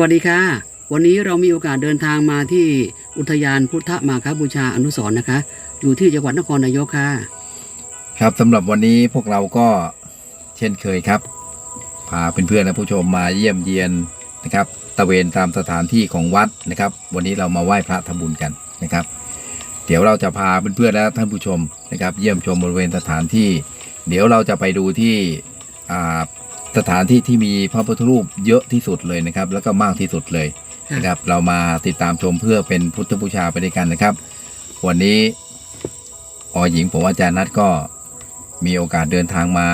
สวัสดีค่ะ วันนี้เรามีโอกาสเดินทางมาที่อุทยานพุทธมาคบูชาอนุสรณ์นะคะ อยู่ที่จังหวัดนครนายกค่ะ ครับสำหรับวันนี้พวกเราก็เช่นเคยครับ พาเพื่อนๆและผู้ชมมาเยี่ยมเยียนนะครับตะเวนตามสถานที่ของวัดนะครับ วันนี้เรามาไหว้พระทำบุญกันนะครับ เดี๋ยวเราจะพาเพื่อนๆและท่านผู้ชมนะครับ เยี่ยมชมบริเวณสถานที่ เดี๋ยวเราจะไปดูที่อ่า สถานที่ที่มีพระพุทธรูปเยอะที่สุดเลยนะครับ แล้วก็มากที่สุดเลยนะครับ เรามาติดตามชมเพื่อเป็นพุทธบูชาไปด้วยกันนะครับ วันนี้อหญิงผมอาจารย์นัดก็มีโอกาสเดินทางมา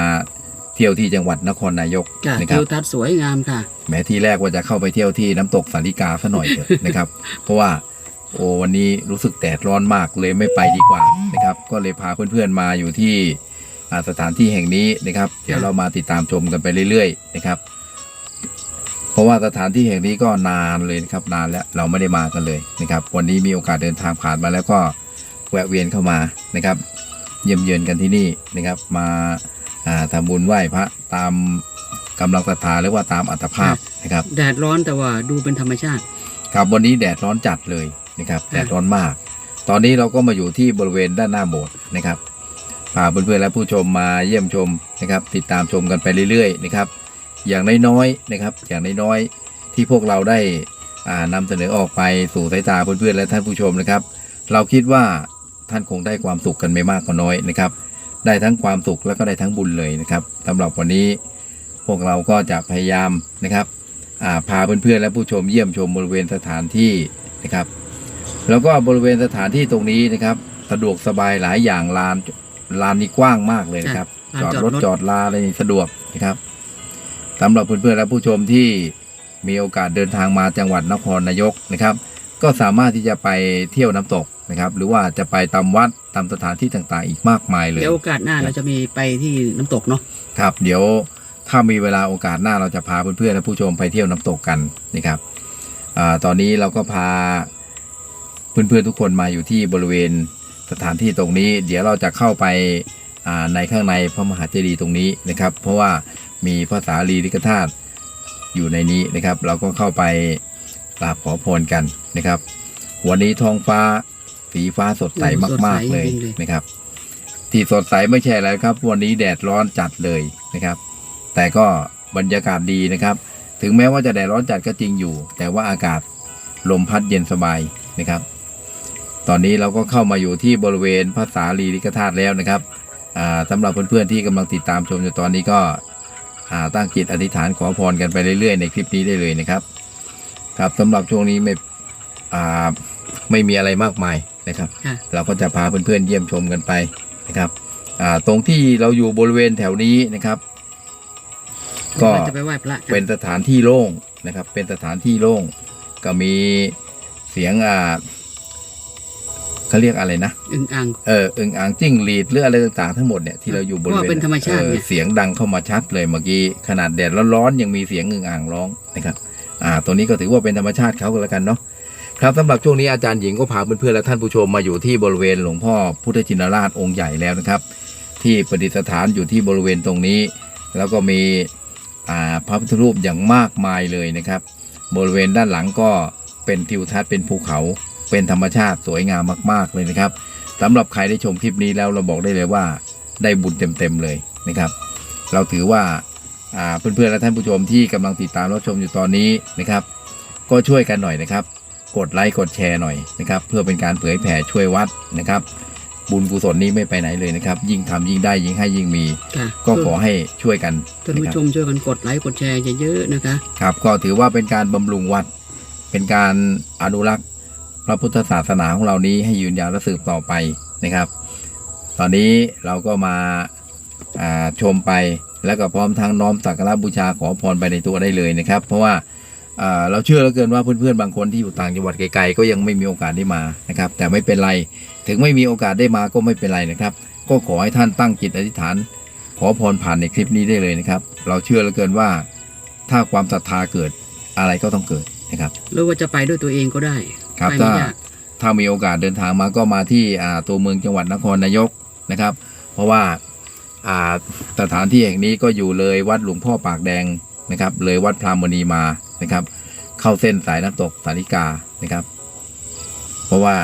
เที่ยวที่จังหวัดนครนายกค่ะนะครัทิบวทัศน์สวยงามค่ะ แม้ที่แรกว่าจะเข้าไปเที่ยวที่น้ำตกสาริกาซะหน่อยเถอะนะครับ เพราะว่าโอ้วันนี้รู้สึกแดดร้อนมากเลยไม่ไปดีกว่านะครับ ก็เลยพาเพื่อนๆมาอยู่ที่อ่า สถานที่แห่งนี้นะครับ เดี๋ยวเรามาติดตามชมกันไปเรื่อยๆนะครับ เพราะว่าสถานที่แห่งนี้ก็นานเลยนะครับ นานแล้วเราไม่ได้มากันเลยนะครับ วันนี้มีโอกาสเดินทางผ่านมาแล้วก็แวะเวียนเข้ามานะครับ เยี่ยมเยือนกันที่นี่นะครับ มาอ่าทำบุญไหว้พระตามกำลังศรัทธาหรือว่าตามอัตภาพนะครับ แดดร้อนแต่ว่าดูเป็นธรรมชาติ ครับวันนี้แดดร้อนจัดเลยนะครับค่ะแดดร้อนมาก ตอนนี้เราก็มาอยู่ที่บริเวณด้านหน้าโบสถ์นะครับ พาเพื่อนๆและผู้ชมมาเยี่ยมชมนะครับ ติดตามชมกันไปเรื่อยๆนะครับ อย่างน้อยๆนะครับ อย่างน้อยๆที่พวกเราได้านำเสนอออกไปสู่สายตาเพื่อนๆและท่านผู้ชมนะครับ เราคิดว่าท่านคงได้ความสุขกันไม่มากก็น้อยนะครับ ได้ทั้งความสุขแล้วก็ได้ทั้งบุญเลยนะครับสำหรับวันนี้พวกเราก็จะพยายามนะครับาพาเพื่อนๆและผู้ชมเยี่ยมชมบริเวณสถานที่นะครับ แล้วก็บริเวณสถานที่ตรงนี้นะครับ สะดวกสบายหลายอย่างลาน ลานนี้กว้างมากเลยนะครับค่ะจอดลานรจอถดรถจอดลาอะไรนี่สะดวกนะครับสำหรับเพื่อนๆและผู้ชมที่มีโอกาสเดินทางมาจังหวัดนครนายกนะครับ ก็สามารถที่จะไปเที่ยวน้ำตกนะครับ หรือว่าจะไปตามวัดตามสถานที่ต่างๆ อีกมากมายเลยเดี๋ยวโอกาสหน้าเราจะมีไปที่น้ำตกเนาะครับ เดี๋ยวถ้ามีเวลาโอกาสหน้าเราจะพาเพื่อนๆและผู้ชมไปเที่ยวน้ำตกกันนะครับอาตอนนี้เราก็พาเพื่อนๆทุกคนมาอยู่ที่บริเวณ สถานที่ตรงนี้ เดี๋ยวเราจะเข้าไปในข้างในพระมหาเจดีย์ตรงนี้นะครับ เพราะว่ามีภาษาลีริกธาตุอยู่ในนี้นะครับ เราก็เข้าไปกราบขอพรกันนะครับ วันนี้ท้องฟ้าสีฟ้าสดใสมาก ๆเลยนะครับ ที่สดใสไม่ใช่อะไรครับ วันนี้แดดร้อนจัดเลยนะครับ แต่ก็บรรยากาศดีนะครับ ถึงแม้ว่าจะแดดร้อนจัดก็จริงอยู่ แต่ว่าอากาศลมพัดเย็นสบายนะครับ ตอนนี้เราก็เข้ามาอยู่ที่บริเวณพระสารีริกธาตุแล้วนะครับอ่าสำหรับเพื่อนๆที่กำลังติดตามชมอยู่ตอนนี้ก็อ่าตั้งจิตอธิษฐานขอพรกันไปเรื่อยๆ ในคลิปนี้ได้เลยนะครับ ครับสำหรับช่วงนี้ไม่อ่าไม่มีอะไรมากมายนะครับค่ะเราก็จะพาเพื่อนๆเยี่ยมชมกันไปนะครับอ่าตรงที่เราอยู่บริเวณแถวนี้นะครับ ก็เราจะไปไหว้พระกัเป็นสถานที่โล่งนะครับ เป็นสถานที่โล่งก็มีเสียงอ่า เขาเรียกอะไรนะอึ่งอ่าง เอออึ่งอ่างจิ้งหรีดหรืออะไรต่างๆทั้งหมดเนี่ยที่เราอยู่บริเวณว่าเป็นธรรมชาติเออเนี่ยเสียงดังเข้ามาชัดเลยเมื่อกี้ขนาดแดดร้อนๆยังมีเสียงอึ่งอ่างร้องนะครับอ่าตัวนี้ก็ถือว่าเป็นธรรมชาติเขาก็แล้วกันเนาะครับสำหรับช่วงนี้อาจารย์หญิงก็พาเพื่อนๆและท่านผู้ชมมาอยู่ที่บริเวณหลวงพ่อพุทธชินราชองค์ใหญ่แล้วนะครับ ที่ประดิษฐานอยู่ที่บริเวณตรงนี้ แล้วก็มีอ่าพระพุทธรูปอย่างมากมายเลยนะครับ บริเวณด้านหลังก็เป็นทิวทัศน์เป็นภูเขา เป็นธรรมชาติสวยงามมาก ๆ เลยนะครับสำหรับใครได้ชมคลิปนี้แล้วเราบอกได้เลยว่าได้บุญเต็ม ๆ เลยนะครับ เราถือว่าอ่าเพื่อนๆและท่านผู้ชมที่กำลังติดตามรับชมอยู่ตอนนี้นะครับ ก็ช่วยกันหน่อยนะครับ กดไลค์กดแชร์หน่อยนะครับ เพื่อเป็นการเผยแผ่ช่วยวัดนะครับ บุญกุศลนี้ไม่ไปไหนเลยนะครับ ยิ่งทำยิ่งได้ยิ่งให้ยิ่งมีค่ะก็ขอให้ช่วยกันท่านนะผู้ครับชมช่วยกันกดไลค์กดแชร์เยอะๆนะคะ ครับก็ถือว่าเป็นการบำรุงวัด เป็นการอนุรักษ์ พระพุทธศาสนาของเรานี้ให้ยืนยาวและสืบต่อไปนะครับ ตอนนี้เราก็มาาชมไปแล้วก็พร้อมทั้งน้อมสักการะบูชาขอพรไปในตัวได้เลยนะครับ เพราะว่าอ่าเราเชื่อเหลือเกินว่าเพื่อนๆบางคนที่อยู่ต่างจังหวัดไกลๆก็ยังไม่มีโอกาสได้มานะครับ แต่ไม่เป็นไรถึงไม่มีโอกาสได้มาก็ไม่เป็นไรนะครับ ก็ขอให้ท่านตั้งจิตอธิษฐาน ขอพรผ่านในคลิปนี้ได้เลยนะครับ เราเชื่อเหลือเกินว่า ถ้าความศรัทธาเกิดอะไรก็ต้องเกิดนะครับหรือว่าจะไปด้วยตัวเองก็ได้ ครับไปไม่ถ้ายากถ้ามีโอกาสเดินทางมาก็มาที่อ่าตัวเมืองจังหวัดนครนายกนะครับ เพราะว่าอ่าสถานที่แห่งนี้ก็อยู่เลยวัดหลวงพ่อปากแดงนะครับ เลยวัดพรามณีมานะครับ เข้าเส้นสายน้ำตกสาริกานะครับ เพราะว่า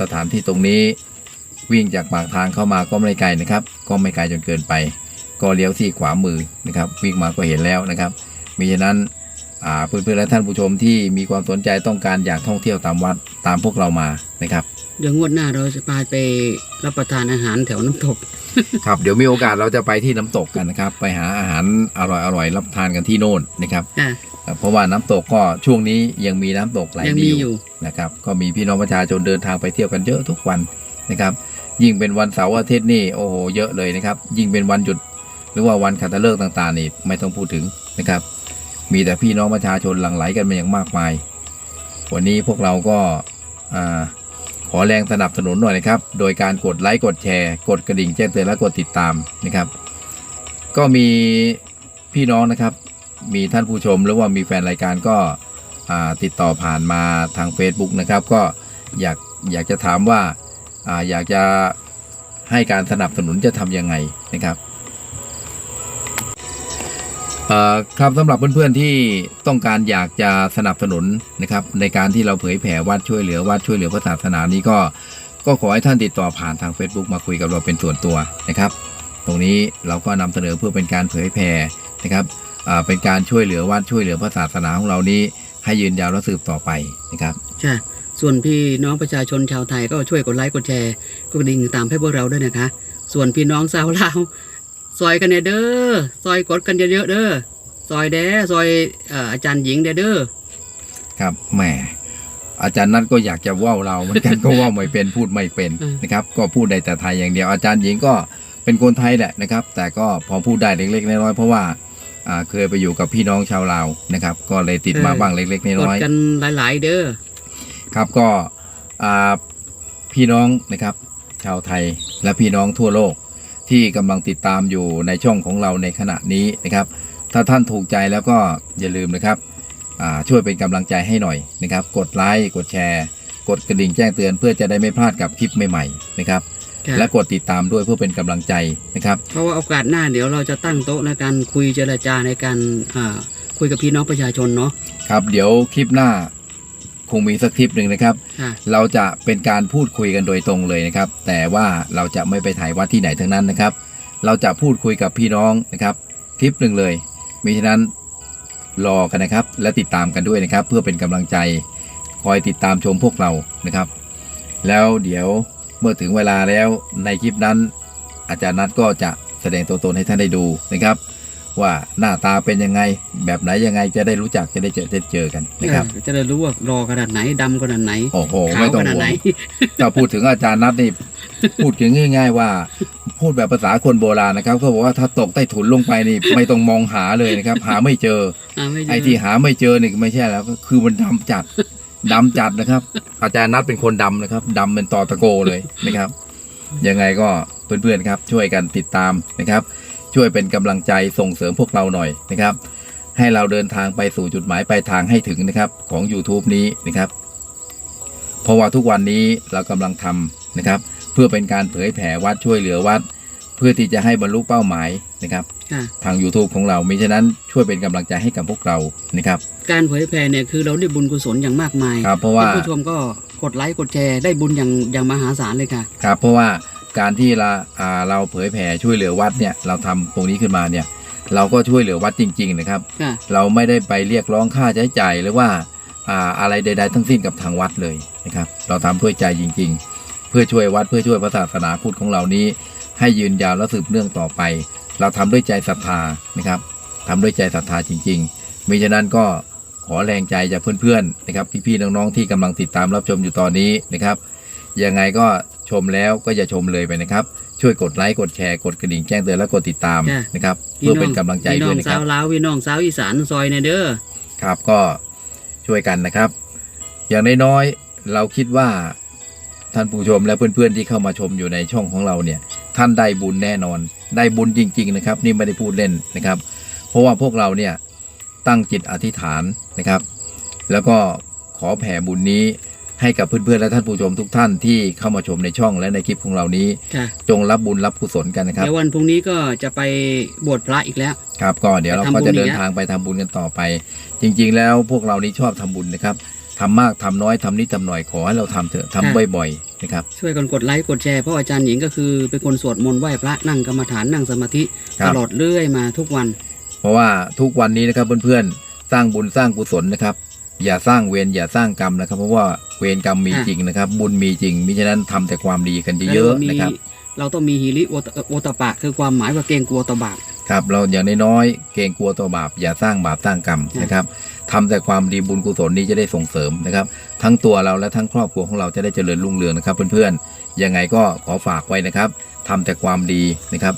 สถานที่ตรงนี้วิ่งจากปากทางเข้ามาก็ไม่ไกลนะครับ ก็ไม่ไกลจนเกินไป ก็เลี้ยวที่ขวามือนะครับ วิ่งมาก็เห็นแล้วนะครับมิฉะนั้นอ่า เพื่อนๆและท่านผู้ชมที่มีความสนใจต้องการอยากท่องเที่ยวตามวัดตามพวกเรามานะครับเดี๋ยวงวดหน้าเราจะพาไปรับประทานอาหารแถวน้ำตก ครับเดี๋ยวมีโอกาสเราจะไปที่น้ำตกกันนะครับ ไปหาอาหารอร่อยๆรับทานกันที่โน่นนะครับค่ะเพราะว่าน้ำตกก็ช่วงนี้ยังมีน้ำตกไหลยังดีมีออยู่ยู่นะครับก็มีพี่น้องประชาชนเดินทางไปเที่ยวกันเยอะทุกวันนะครับ ยิ่งเป็นวันเสาร์อาทิตย์นี่โอ้โหเยอะเลยนะครับ ยิ่งเป็นวันหยุด หรือว่าวันขัตฤกษ์ต่างๆนี่ไม่ต้องพูดถึงนะครับ มีแต่พี่น้องประชาชนหลั่งไหลกันมาอย่างมากมาย วันนี้พวกเราก็าขอแรงสนับสนุนหน่อยนะครับ โดยการกดไลค์กดแชร์กดกระดิ่งแจ้งเตือนและกดติดตามนะครับ ก็มีพี่น้องนะครับ มีท่านผู้ชมหรือว่ามีแฟนรายการก็ติดต่อผ่านมาทาง Facebook นะครับ ก็อยากอยากจะถามว่าอาอยากจะให้การสนับสนุนจะทำยังไงนะครับ ครับสำหรับเพื่อนๆที่ต้องการอยากจะสนับสนุนนะครับในการที่เราเผยแผ่วัดช่วยเหลือวัดช่วยเหลือพระศาสนานี้ก็ก็ขอให้ท่านติดต่อผ่านทาง Facebook มาคุยกับเราเป็นส่วนตัวนะครับ ตรงนี้เราก็นำเสนอเพื่อเป็นการเผยแผ่นะครับเป็นการช่วยเหลือวัดช่วยเหลือพระศาสนาของเรานี้ ให้ยืนยาวและสืบต่อไปนะครับใช่ส่วนพี่น้องประชาชนชาวไทยก็ช่วยกดไลค์กดแชร์กดดิ่งตามให้พวกเราด้วยนะคะ ส่วนพี่น้องชาวลาว ซอยกันเนี่ยเด้อซอยกดกันเยอะๆเด้อซอยแด้ซอยเอ่ออาจารย์หญิงเด้อเด้อครับแหมอาจารย์นัทก็อยากจะว่าวเราเหมือนกันก็ว่าวไม่เป็นพูดไม่เป็นนะครับ ก็พูดได้แต่ไทยอย่างเดียวอาจารย์หญิงก็เป็นคนไทยแหละนะครับ แต่ก็พอพูดได้เล็กๆน้อยๆเพราะว่าอ่าเคยไปอยู่กับพี่น้องชาวลาวนะครับ ก็เลยติดมาบ้างเล็กๆกดน้อยๆกันหลาย ๆ เด้อครับก็อ่าพี่น้องนะครับ ชาวไทยและพี่น้องทั่วโลก ที่กำลังติดตามอยู่ในช่องของเราในขณะนี้นะครับ ถ้าท่านถูกใจแล้วก็อย่าลืมนะครับอ่าช่วยเป็นกำลังใจให้หน่อยนะครับ กดไลค์กดแชร์ กดกระดิ่งแจ้งเตือนเพื่อจะได้ไม่พลาดกับคลิปใหม่ๆนะครับค่ะและกดติดตามด้วยเพื่อเป็นกำลังใจนะครับ เพราะว่าโอกาสหน้าเดี๋ยวเราจะตั้งโต๊ะในการคุยเจรจาในการอ่าคุยกับพี่น้องประชาชนเนาะครับเดี๋ยวคลิปหน้าค งมีสักคลิปหนึ่งนะครับค่ะเราจะเป็นการพูดคุยกันโดยตรงเลยนะครับ แต่ว่าเราจะไม่ไปถ่ายวัดที่ไหนทั้งนั้นนะครับ เราจะพูดคุยกับพี่น้องนะครับคลิปหนึ่งเลยมิฉะนั้นรอกันนะครับ และติดตามกันด้วยนะครับ เพื่อเป็นกำลังใจคอยติดตามชมพวกเรานะครับ แล้วเดี๋ยวเมื่อถึงเวลาแล้วในคลิปนั้น อาจารย์นัทก็จะแสดงตัวตนให้ท่านได้ดูนะครับ ว่าหน้าตาเป็นยังไง แบบไหนยังไงจะได้รู้จักจะได้เจอได้เจอกันนะครับเออจะได้รู้ว่ารอขนาดไหนดำขนาดไหนโอ้โหขาไม่วต้อขงนาดห่วไหนงถ้าพูดถึงอาจารย์นัทนี่พูดถึงง่าย ๆ ว่า พูดแบบภาษาคนโบราณนะครับเขาบอกว่าถ้าตกใต้ถุนลงไปนี่ไม่ต้องมองหาเลยนะครับ หาไม่เจออ่าม่เจไอ้ที่หาไม่เจอนี่ไม่ใช่แล้วก็คือมันดำจัดดำจัดนะครับ อาจารย์นัทเป็นคนดำนะครับดำเป็นตอตะโกเลยนะครับยังไงก็เพื่อนๆครับช่วยกันติดตามนะครับ ช่วยเป็นกำลังใจส่งเสริมพวกเราหน่อยนะครับ ให้เราเดินทางไปสู่จุดหมายปลายทางให้ถึงนะครับของ YouTube นี้นะครับ เพราะว่าทุกวันนี้เรากำลังทำนะครับ เพื่อเป็นการเผยแผ่วัดช่วยเหลือวัด เพื่อที่จะให้บรรลุเป้าหมายนะครับค่ะทาง YouTube ของเรามิฉะนั้นช่วยเป็นกำลังใจให้กับพวกเรานะครับ การเผยแผ่เนี่ยคือเราได้บุญกุศลอย่างมากมายครับเพราะว่าท่านผู้ชมก็กดไลค์กดแชร์ได้บุญอย่างอย่างมหาศาลเลยค่ะครับเพราะว่า การที่เราอ่าเราเผยแผ่ช่วยเหลือวัดเนี่ยเราทำตรงนี้ขึ้นมาเนี่ยเราก็ช่วยเหลือวัดจริง ๆ นะครับค่ะเราไม่ได้ไปเรียกร้องค่าใช้จ่ายหรือว่าอ่าอะไรใด ๆ ทั้งสิ้นกับทางวัดเลยนะครับ เราทำด้วยใจจริง ๆ เพื่อช่วยวัดเพื่อช่วยพระศาสนาพุทธของเรานี้ ให้ยืนยาวและสืบเนื่องต่อไป เราทำด้วยใจศรัทธานะครับทำด้วยใจศรัทธาจริงๆมิฉะนั้นก็ขอแรงใจจากเพื่อนๆนะครับพี่ๆน้องๆที่กำลังติดตามรับชมอยู่ตอนนี้นะครับยังไงก็ ชมแล้วก็อย่าชมเลยไปนะครับ ช่วยกดไลค์กดแชร์กดกระดิ่งแจ้งเตือนและกดติดตามค่ะนะครับเพื่อเป็นกำลังใจพี่น้ด้อวยงนะคสารับ วลาวพี่น้องสาวอีสานซอยในเด้อ ครับก็ช่วยกันนะครับ อย่างน้อยๆเราคิดว่าท่านผู้ชมและเพื่อนๆที่เข้ามาชมอยู่ในช่องของเราเนี่ย ท่านได้บุญแน่นอน ได้บุญจริง ๆ นะครับ นี่ไม่ได้พูดเล่นนะครับ เพราะว่าพวกเราเนี่ยตั้งจิตอธิษฐานนะครับ แล้วก็ขอแผ่บุญนี้ ให้กับเพื่อนๆและท่านผู้ชมทุกท่านที่เข้ามาชมในช่องและในคลิปของเรานี้ ค่ะจงรับบุญรับกุศลกันนะครับ เดี๋ยววันพรุ่งนี้ก็จะไปบวชพระอีกแล้ว ครับก็เดี๋ยวเราไปทำบุก็ญจะอีกเดินแล้วทางไปทำบุญกันต่อไป จริงๆ แล้วพวกเรานี้ชอบทำบุญนะครับทำมากทำน้อยทำนิดทำหน่อยขอให้เราทำเถอะทำบ่อยๆนะครับ ช่วยกันกดไลค์กดแชร์เพราะอาจารย์หญิงก็คือเป็นคนสวดมนต์ไหว้พระนั่งกรรมฐานนั่งสมาธิครัตบลอดเรื่อยมาทุกวัน เพราะว่าทุกวันนี้นะครับเพื่อนๆสร้างบุญสร้างกุศลนะครับ อย่าสร้างเวรอย่าสร้างกรรมนะครับ เพราะว่าเวรกรรมมีค่ะจริงนะครับ บุญมีจริงมิฉะนั้นทำแต่ความดีกันแล้วเยอะเรามีๆนะครับ เราต้องมีฮิริโอตโอตปะคือความหมายว่าเกรงกลัวต่อบาปครับเราอย่างน้อยๆเกรงกลัวต่อบาป อย่าสร้างบาปสร้างกรรมค่ะนะครับทำแต่ความดีบุญกุศลนี้จะได้ส่งเสริมนะครับ ทั้งตัวเราและทั้งครอบครัวของเราจะได้เจริญรุ่งเรืองนะครับเพื่อนๆยังไงก็ขอฝากไว้นะครับทำแต่ความดีนะครับ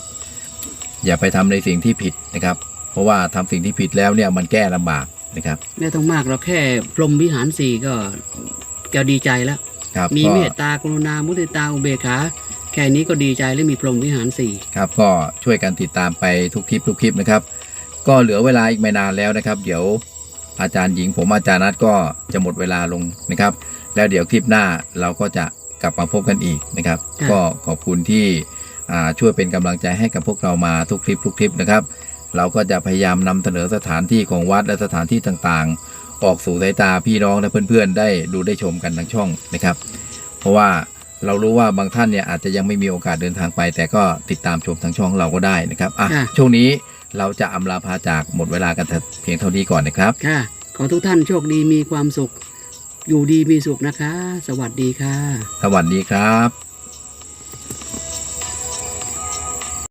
อย่าไปทำในสิ่งที่ผิดนะครับ เพราะว่าทำสิ่งที่ผิดแล้วเนี่ยมันแก้ลำบาก นะครับไม่ต้องมากเราแค่พรหมวิหารสี่ก็จะดีใจแล้ว ครับมีก็เมตตากรุณามุทิตาอุเบกขาแค่นี้ก็ดีใจแล้วมีพรหมวิหารสี่ครับก็ช่วยกันติดตามไปทุกคลิปทุกคลิปนะครับ ก็เหลือเวลาอีกไม่นานแล้วนะครับ เดี๋ยวอาจารย์หญิงผมอาจารย์นัทก็จะหมดเวลาลงนะครับ แล้วเดี๋ยวคลิปหน้าเราก็จะกลับมาพบกันอีกนะครับค่ะก็ขอบคุณที่อ่าช่วยเป็นกำลังใจให้กับพวกเรามาทุกคลิปทุกคลิปนะครับ เราก็จะพยายามนำเสนอสถานที่ของวัดและสถานที่ต่างๆ ออกสู่สายตาพี่น้องและเพื่อนๆ ได้ดูได้ชมกันทั้งช่องนะครับ เพราะว่าเรารู้ว่าบางท่านเนี่ยอาจจะยังไม่มีโอกาสเดินทางไป แต่ก็ติดตามชมทางช่องเราก็ได้นะครับอะค่ะช่วงนี้เราจะอำลาพาจากหมดเวลากันแต่เพียงเท่านี้ก่อนนะครับค่ะขอทุกท่านโชคดีมีความสุข อยู่ดีมีสุขนะคะ สวัสดีค่ะ สวัสดีครับ